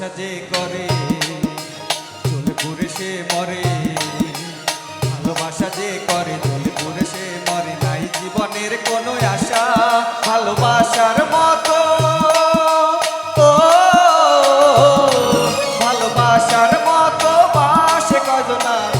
ভালোবাসা যে করে। চুল পুরে সে মরে। ভালোবাসা যে করে চুল পুরে সে মরে। নাই জীবনের কোনো আশা ভালোবাসার মতো। ভালোবাসার মতো। বাসে কজনা